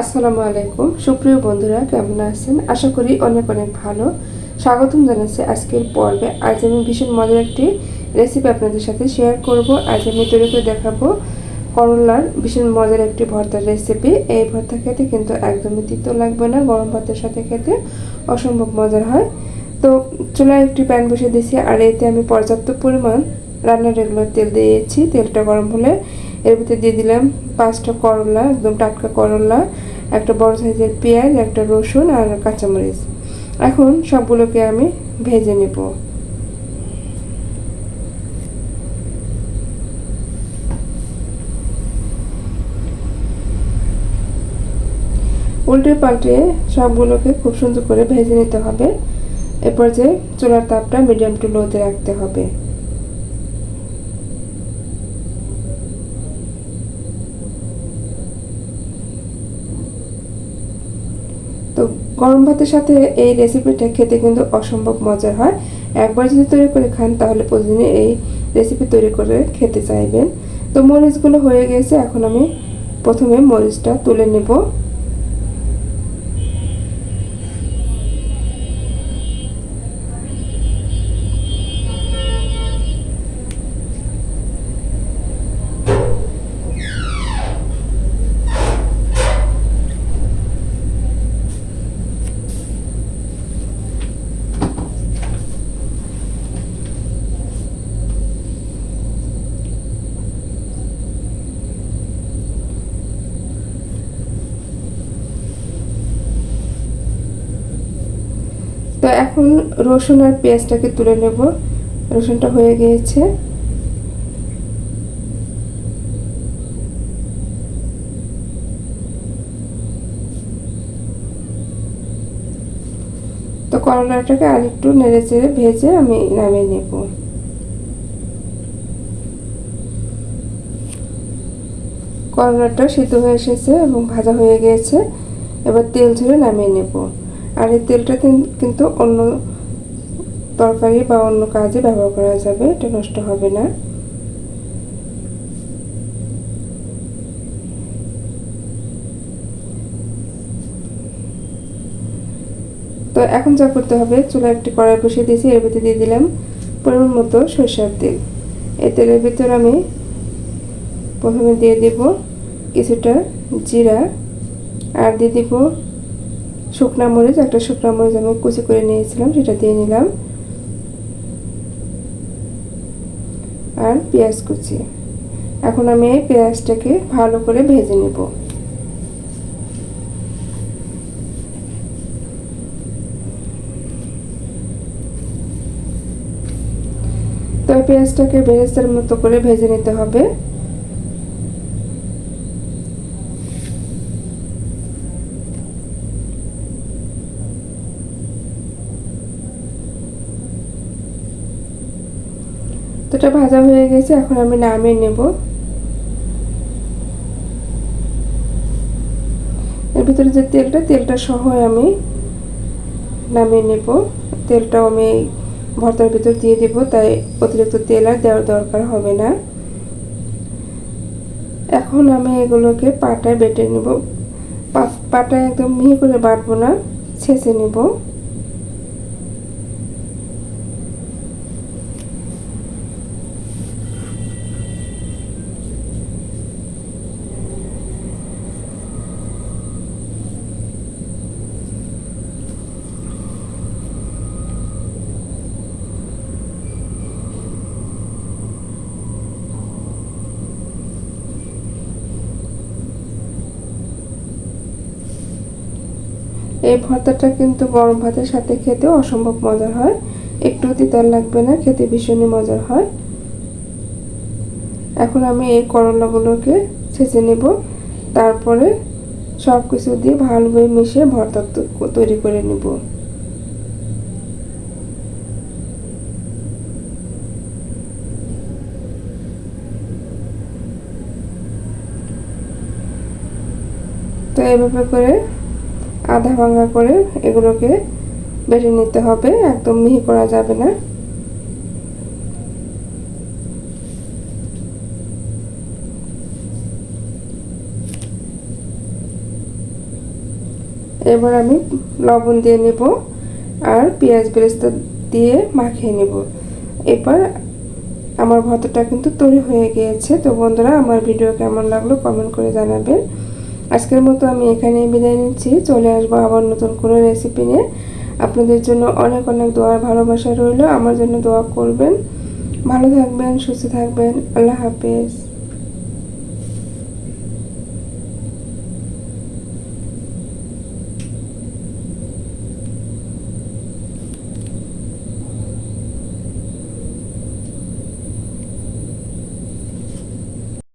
আসসালামু আলাইকুম। সুপ্রিয় বন্ধুরা, কেমন আছেন? আশা করি অনেক অনেক ভালো। স্বাগতম জানাচ্ছি আজকের পর্বে। আজ আমি ভীষণ মজার একটি রেসিপি আপনাদের সাথে শেয়ার করব। আজ আমি তৈরি করে দেখাবো করলার ভীষণ মজার একটি ভর্তার রেসিপি এই ভর্তা খেতে কিন্তু একদমই তিতো লাগবে না, গরম ভাতের সাথে খেতে অসম্ভব মজার হয়। তো চুলায় একটি প্যান বসে দিয়েছি, আর এতে আমি পর্যাপ্ত পরিমাণ রান্নার রেগুলার তেল দিয়েছি। তেলটা গরম হলে এর ভিতরে দিয়ে দিলাম পাঁচটা করলা, একদম টাটকা করলা একটা বড় সাইজের পেঁয়াজ, একটা রসুন আর কাঁচামরিচ। এখন সবগুলোকে আমি ভেজে নেব। উল্টে পাল্টে সবগুলোকে খুব সুন্দর করে ভেজে নিতে হবে। এরপর যে চুলার তাপটা মিডিয়াম টু লোতে রাখতে হবে তো গরম ভাতের সাথে এই রেসিপিটা খেতে কিন্তু অসম্ভব মজার হয়। একবার যদি তৈরি করে খান, তাহলে প্রতিদিনই এই রেসিপি তৈরি করে খেতে চাইবেন। তো মরিচগুলো হয়ে গেছে, এখন আমি প্রথমে মরিচটা তুলে নেব। এখন রসুন আর পেঁয়াজটাকে তুলে নেব। রসুনটা হয়ে গিয়েছে। তো করলাটাকে আর একটু নেড়ে চেড়ে ভেজে আমি নামিয়ে নেব। করলাটা সিদ্ধ হয়ে এসেছে এবং ভাজা হয়ে গিয়েছে। এবার তেল ঝরে নামিয়ে নেব। আর এই তেলটা কিন্তু অন্য তরকারি বা অন্য কাজে ব্যবহার করা যাবে, এটা নষ্ট হবে না। তো এখন যা করতে হবে চুলা একটি কড়াই বসিয়ে দিয়েছি, এর ভিতরে দিয়ে দিলাম পরিমাণ মতো সরষের তেল। এই তেলের ভিতর আমি প্রথমে দিয়ে দেব কিছুটা জিরা, আর দিয়ে দিব শুকনা মরিচ, একটা শুকনা মরিচ আমি কুচি করে নিয়েছিলাম, সেটা দিয়ে নিলাম। আর পেঁয়াজ কুচি। এখন আমি এই পেঁয়াজটাকে ভালো করে ভেজে নেব। তো পেঁয়াজটাকে বেরেস্তার মতো করে ভেজে নিতে হবে। এটা ভাজা হয়ে গেছে, এখন আমি নামিয়ে নেব। এর ভিতরে যে তেলটা তেলটা সহ আমি নামিয়ে নেব। তেলটাও আমি ভর্তার ভিতর দিয়ে দেব, তাই অতিরিক্ত তেল আর দেওয়ার দরকার হবে না। এখন আমি এগুলোকে পাটায় বেটে নেব। পাটায় একদম মিহি করে বাটবো না, ছেঁচে নেব। এই ভর্তাটা কিন্তু গরম ভাতের সাথে খেতে অসম্ভব মজার হয়। একটু তিতার লাগবে না, খেতে ভীষণই মজার হয়। এখন আমি এই করলাগুলোকে ছেঁচে নেব। তারপরে সব কিছু দিয়ে ভালোভাবে মিশিয়ে ভর্তা তৈরি করে নেব। তো এভাবে করে আধা ভাঙা করে এগুলোকে বেটে নিতে হবে, একদম মিহি করা যাবে না। এবার আমি লবণ দিয়ে নেব আর পেঁয়াজ বেরেস্তা দিয়ে মাখিয়ে নেব। এবার আমার ভর্তাটা কিন্তু তৈরি হয়ে গিয়েছে। তো বন্ধুরা, আমার ভিডিও কেমন লাগল কমেন্ট করে জানাবেন। আজকের মতো আমি এখানেই বিদায় নিচ্ছি। চলে আসব আবার নতুন কোনো রেসিপি নিয়ে। আপনাদের জন্য অনেক অনেক দোয়ার ভালোবাসা রইল। আমার জন্য দোয়া করবেন। ভালো থাকবেন, সুস্থ থাকবেন। আল্লাহ হাফেজ।